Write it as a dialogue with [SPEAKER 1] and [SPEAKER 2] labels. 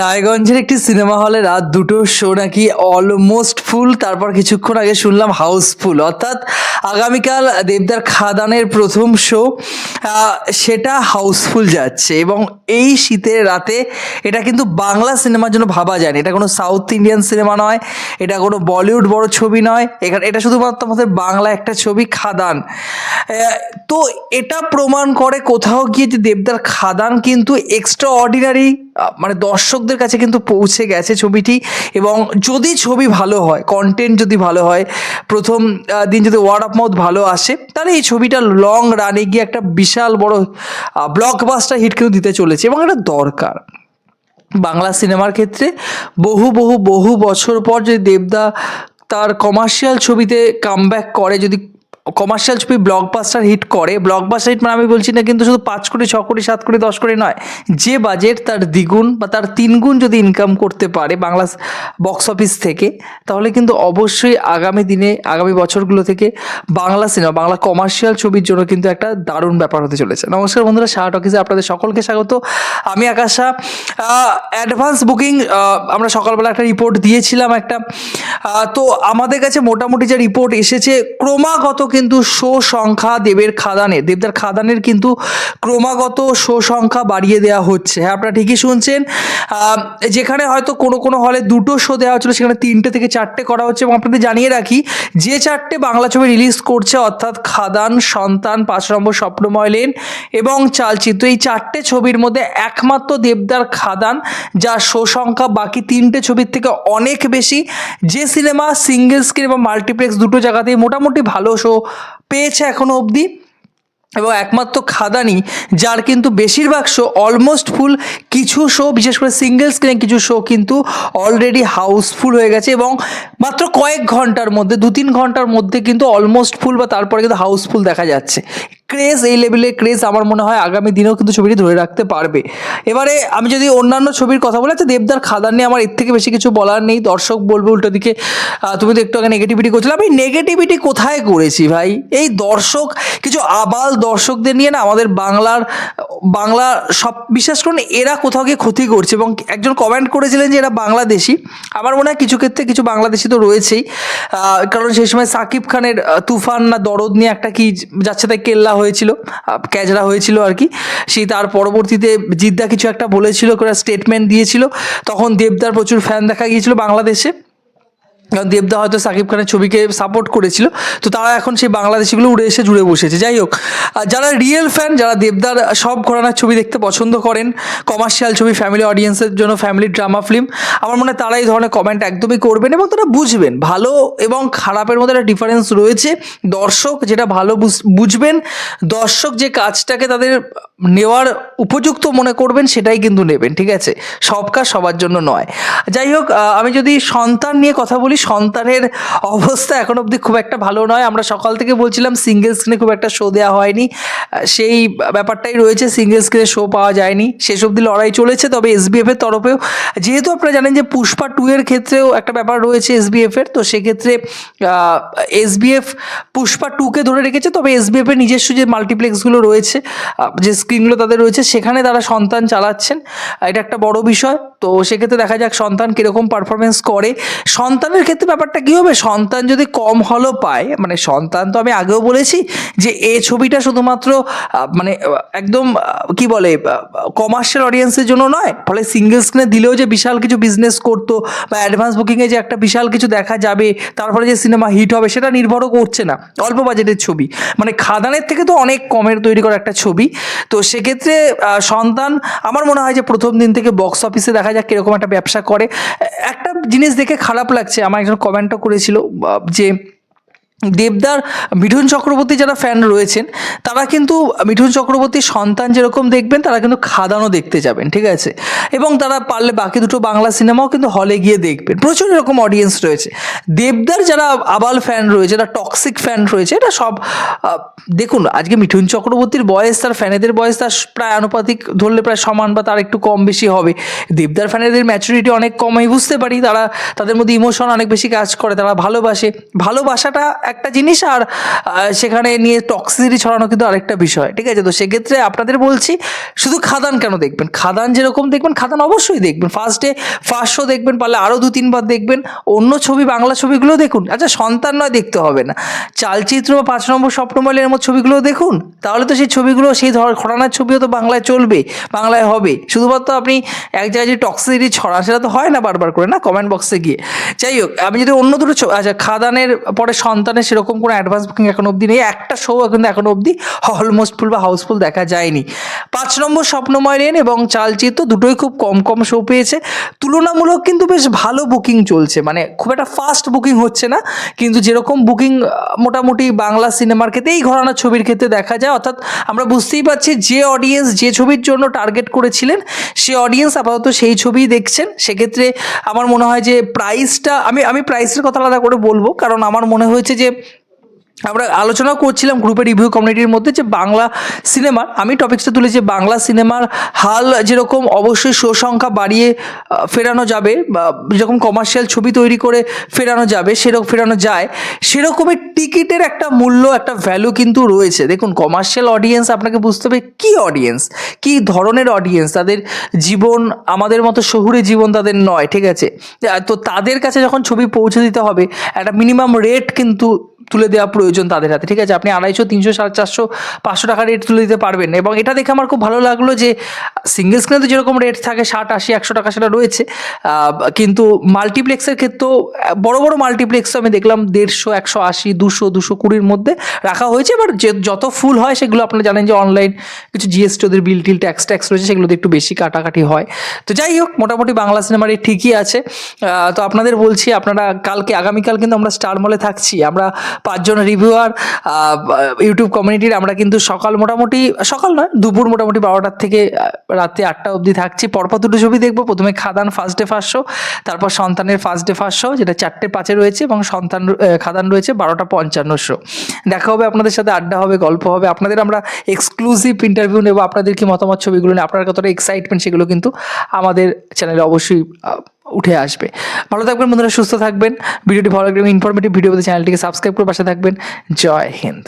[SPEAKER 1] রায়গঞ্জের একটি সিনেমা হলে রাত দুটোর শো নাকি অলমোস্ট ফুল তারপর কিছুক্ষণ আগে শুনলাম হাউসফুল অর্থাৎ আগামীকাল দেবদার খাদানের প্রথম শো সেটা হাউসফুল যাচ্ছে। এবং এই শীতের রাতে এটা কিন্তু বাংলা সিনেমার জন্য ভাবা যায় না এটা কোনো সাউথ ইন্ডিয়ান সিনেমা নয়, এটা কোনো বলিউড বড় ছবি নয়। এখানে, এটা শুধুমাত্র আমাদের বাংলা একটা ছবি, খাদান। তো এটা প্রমাণ করে কোথাও গিয়ে যে দেবদার খাদান কিন্তু এক্সট্রা অর্ডিনারি মানে দর্শকদের কাছে কিন্তু পৌঁছে গেছে ছবিটি এবং যদি ছবি ভালো হয় কন্টেন্ট যদি ভালো হয়, প্রথম দিন যদি ওয়ার্ড অফ মাউথ ভালো আসে, তাহলে এই ছবিটা লং রানে গিয়ে একটা বিশাল বড় ব্লকবাস্টার হিট কিন্তু দিতে চলেছে এবং এটা দরকার। বাংলা সিনেমার ক্ষেত্রে বহু বহু বহু বছর পর যদি দেবদা তার কমার্শিয়াল ছবিতে কামব্যাক করে, যদি কমার্শিয়াল ছবি ব্লকবাস্টার হিট করে। ব্লকবাস্টার হিট মানে আমি বলছি না কিন্তু শুধু পাঁচ কোটি, ছ কোটি, সাত কোটি, দশ কোটি নয়। যে বাজেট তার দ্বিগুণ বা তার তিনগুণ যদি ইনকাম করতে পারে বাংলা বক্স অফিস থেকে, তাহলে কিন্তু অবশ্যই আগামী দিনে, আগামী বছরগুলো থেকে বাংলা সিনেমা বাংলা কমার্শিয়াল ছবির জন্য কিন্তু একটা দারুণ ব্যাপার হতে চলেছে। নমস্কার বন্ধুরা শাহ টকিসে আপনাদের সকলকে স্বাগত। আমি আকাশা। অ্যাডভান্স বুকিং আমরা সকালবেলা একটা রিপোর্ট দিয়েছিলাম একটা। তো আমাদের কাছে মোটামুটি যে রিপোর্ট এসেছে, ক্রমাগত কিন্তু শো সংখ্যা দেবের খাদানে। দেবদার খাদানের কিন্তু ক্রমাগত শো সংখ্যা বাড়িয়ে দেওয়া হচ্ছে। হ্যাঁ আপনারা ঠিকই শুনছেন। যেখানে হয়তো কোনো কোনো হলে দুটো শো দেওয়া হচ্ছিল, সেখানে তিনটে থেকে চারটে করা হচ্ছে এবং আপনাদের জানিয়ে রাখি, যে চারটে বাংলা ছবি রিলিজ করছে, অর্থাৎ খাদান, সন্তান, পাঁচ নম্বর স্বপ্নময় লেন এবং চালচিত্র, এই চারটে ছবির মধ্যে একমাত্র দেবদার খাদান যা শো সংখ্যা বাকি তিনটে ছবির থেকে অনেক বেশি। যে সিনেমা, সিঙ্গেল স্ক্রিন এবং মাল্টিপ্লেক্স দুটো জায়গাতেই মোটামুটি ভালো শো পেয়েছে এখনও অবধি। এবং একমাত্র খাদানি, যার কিন্তু বেশিরভাগ শো অলমোস্ট ফুল কিছু শো বিশেষ করে সিঙ্গেল স্ক্রিনে কিছু শো কিন্তু অলরেডি হাউসফুল হয়ে গেছে এবং মাত্র কয়েক ঘণ্টার মধ্যে দু তিন ঘণ্টার মধ্যে কিন্তু অলমোস্ট ফুল বা তারপরে কিন্তু হাউসফুল দেখা যাচ্ছে। ক্রেজ এই লেভেলের ক্রেজ আমার মনে হয় আগামী দিনেও কিন্তু ছবিটি ধরে রাখতে পারবে। এবারে আমি যদি অন্যান্য ছবির কথা বলি আচ্ছা দেবদার খাদান নিয়ে আমার এর থেকে বেশি কিছু বলার নেই, দর্শক বলবে উল্টো দিকে তুমি তো একটু আগে নেগেটিভিটি করছিলে। আমি নেগেটিভিটি কোথায় করেছি ভাই? এই দর্শক, কিছু আবাল দর্শকদের নিয়ে না আমাদের বাংলার, বাংলা সব বিশ্বাস করুন এরা কোথাও গিয়ে ক্ষতি করছে এবং একজন কমেন্ট করেছিলেন যে এরা বাংলাদেশি। আমার মনে হয় কিছু ক্ষেত্রে কিছু বাংলাদেশি তো রয়েছেই। কারণ সেই সময় সাকিব খানের তুফান না দরদ নিয়ে একটা কি যাচ্ছে তাই কেল্লা হয়েছিল ক্যাচরা হয়েছিল আর কি। সেই তার পরবর্তীতে জিদ্দা কিছু একটা বলেছিল স্টেটমেন্ট দিয়েছিল। তখন দেবদার প্রচুর ফ্যান দেখা গিয়েছিল বাংলাদেশে। কারণ দেবদা হয়তো সাকিব খানের ছবিকে সাপোর্ট করেছিল। তো তারা এখন সেই বাংলাদেশিগুলো উড়ে এসে জুড়ে বসেছে। যাই হোক যারা রিয়েল ফ্যান যারা দেবদার সব ঘরানার ছবি দেখতে পছন্দ করেন কমার্শিয়াল ছবি ফ্যামিলি অডিয়েন্সের জন্য ফ্যামিলি ড্রামা ফিল্ম আমার মনে হয় তারা এই ধরনের কমেন্ট একদমই করবেন এবং তারা বুঝবেন। ভালো এবং খারাপের মধ্যে একটা ডিফারেন্স রয়েছে। দর্শক যেটা ভালো বুঝ- বুঝবেন, দর্শক যে কাজটাকে তাদের নেওয়ার উপযুক্ত মনে করবেন, সেটাই কিন্তু নেবেন, ঠিক আছে? সব কাজ সবার জন্য নয়। যাই হোক আমি যদি সন্তান নিয়ে কথা বলি সন্তানের অবস্থা এখন অবধি খুব একটা ভালো নয়। আমরা সকাল থেকে বলছিলাম সিঙ্গেল স্ক্রিনে খুব একটা শো দেওয়া হয়নি। সেই ব্যাপারটাই রয়েছে সিঙ্গেল স্ক্রিনে শো পাওয়া যায়নি। শেষ অবধি লড়াই চলেছে, তবে এসবিএফ এর তরফেও, যেহেতু আপনারা জানেন যে পুষ্পা টু এর ক্ষেত্রেও একটা ব্যাপার রয়েছে এসবিএফ এর, তো সেক্ষেত্রে এসবিএফ পুষ্পা টুকে ধরে রেখেছে, তবে এসবিএফ এর নিজস্ব যে মাল্টিপ্লেক্সগুলো রয়েছে যে স্ক্রিনগুলো তাদের রয়েছে, সেখানে তারা সন্তান চালাচ্ছেন। এটা একটা বড় বিষয়। তো সেক্ষেত্রে দেখা যাক সন্তান কীরকম পারফরমেন্স করে। সন্তানের ক্ষেত্রে ব্যাপারটা কী হবে? সন্তান যদি কম হলও পায় মানে সন্তান তো আমি আগেও বলেছি যে এ ছবিটা শুধুমাত্র মানে একদম কি বলে কমার্শিয়াল অডিয়েন্সের জন্য নয়। ফলে সিঙ্গেল স্ক্রিনে দিলেও যে বিশাল কিছু বিজনেস করতো বা অ্যাডভান্স বুকিংয়ে যে একটা বিশাল কিছু দেখা যাবে, তারপরে যে সিনেমা হিট হবে, সেটা নির্ভরও করছে না। অল্প বাজেটের ছবি। মানে খাদানের থেকে তো অনেক কমের তৈরি করা একটা ছবি। তো সেক্ষেত্রে সন্তান, আমার মনে হয় যে প্রথম দিন থেকে বক্স অফিসে দেখা যাক কীরকম একটা ব্যবসা করে। একটা জিনিস দেখে খারাপ লাগছে, আমার একজন কমেন্টও করেছিল যে দেবদার মিঠুন চক্রবর্তী যারা ফ্যান রয়েছেন, তারা কিন্তু মিঠুন চক্রবর্তীর সন্তান যেরকম দেখবেন, তারা কিন্তু খাদানও দেখতে যাবেন, ঠিক আছে? এবং তারা পারলে বাকি দুটো বাংলা সিনেমাও কিন্তু হলে গিয়ে দেখবেন। প্রচুর এরকম অডিয়েন্স রয়েছে। দেবদার যারা আবাল ফ্যান রয়েছে, যারা টক্সিক ফ্যান রয়েছে, এটা সব দেখুন, আজকে মিঠুন চক্রবর্তীর বয়স, তার ফ্যানেদের বয়স, তার প্রায় আনুপাতিক ধরলে প্রায় সমান বা তার একটু কম বেশি হবে। দেবদার ফ্যানেদের ম্যাচুরিটি অনেক কম আমি বুঝতে পারি, তারা, তাদের মধ্যে ইমোশন অনেক বেশি কাজ করে, তারা ভালোবাসে। ভালোবাসাটা একটা জিনিস আর সেখানে নিয়ে টক্সিসিটি ছড়ানো কিন্তু আরেকটা বিষয়, ঠিক আছে? তো সেক্ষেত্রে আপনাদের বলছি, শুধু খাদান কেন দেখবেন? খাদান যেরকম দেখবেন, খাদান অবশ্যই দেখবেন। ফার্স্টে ফার্স্ট শো দেখবেন, পারলে আরও দু, তিনবার দেখবেন। অন্য ছবি, বাংলা ছবিগুলো দেখুন। আচ্ছা সন্তান নয়, দেখতে হবে না। চালচিত্র বা পাঁচ নম্বর স্বপ্নমালের মতো ছবিগুলো দেখুন। তাহলে তো সেই ছবিগুলো, সেই ধর ঘটনার ছবিও তো বাংলায় চলবে, বাংলায় হবে। শুধুমাত্র আপনি এক জায়গায় যে টক্সিসিটি ছড়ান, সেটা তো হয় না বারবার করে, না? কমেন্ট বক্সে গিয়ে। যাই হোক, আমি যদি অন্য দুটো আচ্ছা খাদানের পরে সন্তানের সেরকম কোনো অ্যাডভান্স বুকিং এখন অবধি নেই। একটা শো কিন্তু এখন অবধি অলমোস্ট ফুল বা হাউসফুল দেখা যায়নি। পাঁচ নম্বর স্বপ্নময় রেন এবং চালচিত্র দুটোই খুব কম কম শো পেয়েছে। তুলনামূলক কিন্তু বেশ ভালো বুকিং চলছে। মানে খুব একটা ফাস্ট বুকিং হচ্ছে না। কিন্তু যেরকম বুকিং মোটামুটি বাংলা সিনেমার ক্ষেত্রে এই ঘরানার ছবির ক্ষেত্রে দেখা যায়। অর্থাৎ আমরা বুঝতেই পারছি যে অডিয়েন্স যে ছবির জন্য টার্গেট করেছিলেন, সে অডিয়েন্স আপাতত সেই ছবিই দেখছেন। সেক্ষেত্রে আমার মনে হয় যে প্রাইসটা আমি আমি প্রাইসের কথা আলাদা করে বলব। কারণ আমার মনে হয়েছে যে люди আমরা আলোচনা করছিলাম গ্রুপের রিভিউ কমিউনিটির মধ্যে যে বাংলা সিনেমার আমি টপিক্সটা তুলেছি বাংলা সিনেমার হাল যেরকম অবশ্যই শো সংখ্যা বাড়িয়ে ফেরানো যাবে বা যেরকম কমার্শিয়াল ছবি তৈরি করে ফেরানো যাবে, সেরকম ফেরানো যায়, সেরকমই টিকিটের একটা মূল্য, একটা ভ্যালু কিন্তু রয়েছে। দেখুন কমার্শিয়াল অডিয়েন্স আপনাকে বুঝতে হবে কী অডিয়েন্স কী ধরনের অডিয়েন্স তাদের জীবন আমাদের মতো শহুরে জীবন তাদের নয়, ঠিক আছে? তো তাদের কাছে যখন ছবি পৌঁছে দিতে হবে, একটা মিনিমাম রেট কিন্তু তুলে দেওয়া প্রয়োজন তাদের হাতে, ঠিক আছে? আপনি আড়াইশো, তিনশো, সাড়ে চারশো, পাঁচশো টাকা রেট তুলে দিতে পারবেন। এবং এটা দেখে আমার খুব ভালো লাগল যে সিঙ্গেল স্ক্রিনে তো যেরকম রেট থাকে, ষাট, আশি, একশো টাকা সেটা রয়েছে। কিন্তু মাল্টিপ্লেক্সের ক্ষেত্রেও, বড় বড় মাল্টিপ্লেক্সও আমি দেখলাম দেড়শো, একশো, আশি, দুশো দুশো কুড়ির মধ্যে রাখা হয়েছে। এবার যে, যত ফুল হয় সেগুলো আপনারা জানেন যে অনলাইন কিছু জিএসটি ওদের বিল টিল ট্যাক্স ট্যাক্স রয়েছে, সেগুলোতে একটু বেশি কাটাকাটি হয়। তো যাই হোক, মোটামুটি বাংলা সিনেমার ঠিকই আছে। তো আপনাদের বলছি, আপনারা কালকে, আগামীকাল কিন্তু আমরা স্টার মলে থাকছি। আমরা পাঁচজন রিভিউয়ার ইউটিউব কমিউনিটির আমরা কিন্তু সকাল মোটামুটি, সকাল নয়, দুপুর মোটামুটি বারোটার থেকে রাত্রি আটটা অবধি থাকছি। পরপর দুটো ছবি দেখব। প্রথমে Khadaan first day first show তারপর সন্তানের ফার্স্ট ডে ফার্স্ট শো যেটা চারটে পাঁচে রয়েছে, এবং সন্তান খাদান রয়েছে বারোটা পঞ্চান্ন শো দেখা হবে আপনাদের সাথে, আড্ডা হবে, গল্প হবে। আপনাদের আমরা এক্সক্লুসিভ ইন্টারভিউ নেব। আপনাদের কি মতামত, ছবিগুলো নিয়ে আপনার কতটা এক্সাইটমেন্ট সেগুলো কিন্তু আমাদের চ্যানেলে অবশ্যই উঠে আসবে। ভালো থাকবেন বন্ধুরা, সুস্থ থাকবেন। ভিডিওটি ভালো লাগবে ইনফরমেটিভ ভিডিও চ্যানেলটিকে সাবস্ক্রাইব করে পাশে থাকবেন। জয় হিন্দ।